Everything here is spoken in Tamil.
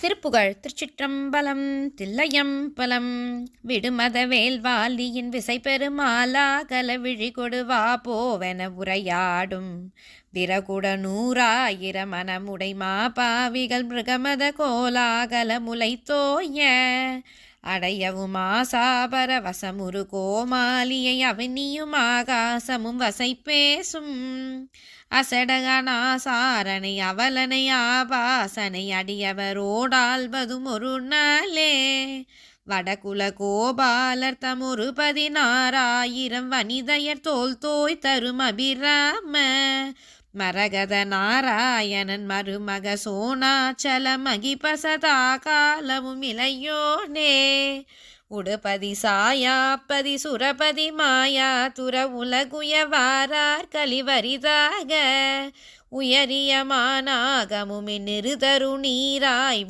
திருப்புகழ் திருச்சிற்றம்பலம் தில்லையம்பலம் விடுமதவேல் வாலியின் விசை பெருமாலாகல விழி கொடுவா போவென உரையாடும். விரகுட நூறாயிர மனமுடை மாபாவிகள் மிருகமத கோலாகல முலை தோய அடையவும் ஆசாபர வசமுரு கோமாலியை அவனியும் ஆகாசமும் வசை பேசும் அசடகனாசாரனை அவலனை ஆபாசனை அடியவரோடால்வதும் ஒரு நாளே. வடகுல கோபாலர் தமுரு பதினாறாயிரம் வனிதையர் தோல் தோய் தரும் அபிராம. மரகத நாராயணன் மருமக சோனாச்சல மகிபசதா காலமும் இளையோனே. உடுபதி சாயாப்பதி சுரபதி மாயா துர உலகுயவாரார் கலிவரிதாக உயரியமானாகமும் நிறுதரு நீராய்